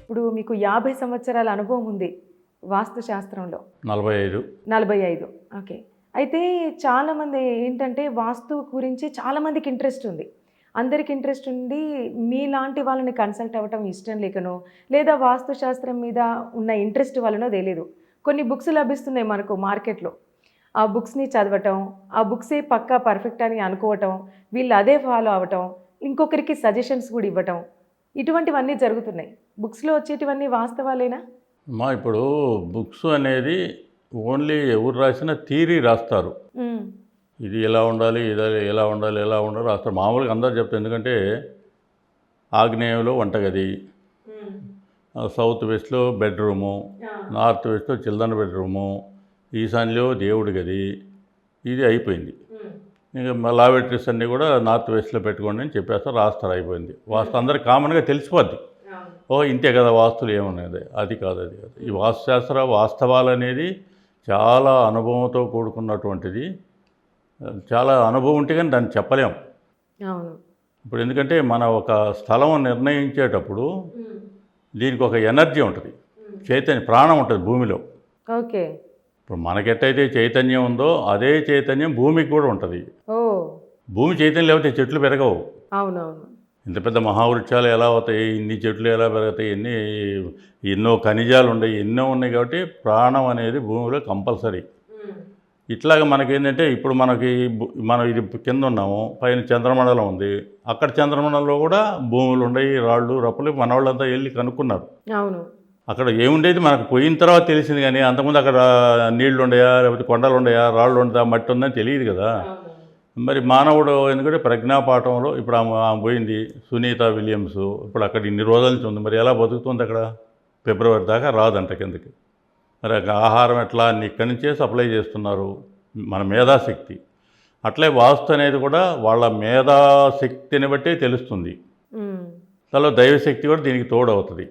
ఇప్పుడు మీకు యాభై సంవత్సరాల అనుభవం ఉంది వాస్తు శాస్త్రంలో నలభై ఐదు నలభై ఐదు ఓకే. అయితే చాలామంది ఏంటంటే వాస్తు గురించి చాలామందికి ఇంట్రెస్ట్ ఉంది. అందరికి ఇంట్రెస్ట్ ఉండి మీలాంటి వాళ్ళని కన్సల్ట్ అవ్వటం ఇష్టం లేకనో లేదా వాస్తు శాస్త్రం మీద ఉన్న ఇంట్రెస్ట్ వలనో తెలియదు కొన్ని బుక్స్ లభిస్తున్నాయి మనకు మార్కెట్లో. ఆ బుక్స్ని చదవటం ఆ బుక్సే పక్కా పర్ఫెక్ట్ అని అనుకోవటం వీళ్ళు అదే ఫాలో అవ్వటం ఇంకొకరికి సజెషన్స్ కూడా ఇవ్వటం ఇటువంటివన్నీ జరుగుతున్నాయి. బుక్స్లో వచ్చేటివన్నీ వాస్తవాలేనా? మా ఇప్పుడు బుక్స్ అనేది ఓన్లీ ఎవరు రాసినా థీరీ రాస్తారు. ఇది ఎలా ఉండాలి ఇది ఎలా ఉండాలి ఎలా ఉండాలి రాస్తారు. మామూలుగా అందరు చెప్తారు. ఎందుకంటే ఆగ్నేయంలో వంటగది సౌత్ వెస్ట్లో బెడ్రూము నార్త్ వెస్ట్లో చిల్డ్రన్ బెడ్రూము ఈశాన్యలో దేవుడి గది ఇది అయిపోయింది. ఇంకా లాబెటరీస్ అన్నీ కూడా నార్త్ వెస్ట్లో పెట్టుకోండి అని చెప్పేస్తారు రాస్తారు అయిపోయింది. వాస్తు అందరికి కామన్గా తెలిసిపోద్ది. ఓ ఇంతే కదా వాస్తులు ఏమున్నది అది కాదు అది కాదు. ఈ వాస్తుశాస్త్ర వాస్తవాలు అనేది చాలా అనుభవంతో కూడుకున్నటువంటిది. చాలా అనుభవం ఉంటే కానీ దాన్ని చెప్పలేం. ఇప్పుడు ఎందుకంటే మన ఒక స్థలం నిర్ణయించేటప్పుడు దీనికి ఒక ఎనర్జీ ఉంటుంది. చైతన్యం ప్రాణం ఉంటుంది భూమిలో. ఓకే. ఇప్పుడు మనకెట్టయితే చైతన్యం ఉందో అదే చైతన్యం భూమికి కూడా ఉంటుంది. భూమి చైతన్యం లేకపోతే చెట్లు పెరగవు. అవునవును. ఇంత పెద్ద మహావృక్షాలు ఎలా అవుతాయి? ఇన్ని చెట్లు ఎలా పెరుగుతాయి? ఎన్ని ఎన్నో ఖనిజాలు ఉన్నాయి ఎన్నో ఉన్నాయి కాబట్టి ప్రాణం అనేది భూమిలో కంపల్సరీ. ఇట్లాగ మనకేంటంటే ఇప్పుడు మనకి మనం ఇది కింద ఉన్నాము పైన చంద్రమండలం ఉంది. అక్కడ చంద్రమండలంలో కూడా భూములు ఉన్నాయి రాళ్ళు రప్పులు మన వాళ్ళంతా వెళ్ళి కనుక్కున్నారు. అవును. అక్కడ ఏముండేది? మనకు పోయిన తర్వాత తెలిసింది కానీ అంతకుముందు అక్కడ నీళ్ళు ఉండయా లేకపోతే కొండలు ఉండయా రాళ్ళు ఉండదా మట్టి ఉందని తెలియదు కదా. మరి మానవుడు ఎందుకంటే ప్రజ్ఞాపాఠంలో ఇప్పుడు ఆమె ఆమె పోయింది సునీత విలియమ్స్. ఇప్పుడు అక్కడ ఇన్ని రోజుల నుంచి ఉంది. మరి ఎలా బతుకుతుంది అక్కడ? ఫిబ్రవరి దాకా రాదంట కిందకి. మరి అక్కడ ఆహారం ఎట్లా? అన్ని ఇక్కడి నుంచే సప్లై చేస్తున్నారు మన మేధాశక్తి. అట్లే వాస్తు అనేది కూడా వాళ్ళ మేధాశక్తిని బట్టే తెలుస్తుంది. దానిలో దైవశక్తి కూడా దీనికి తోడవుతుంది.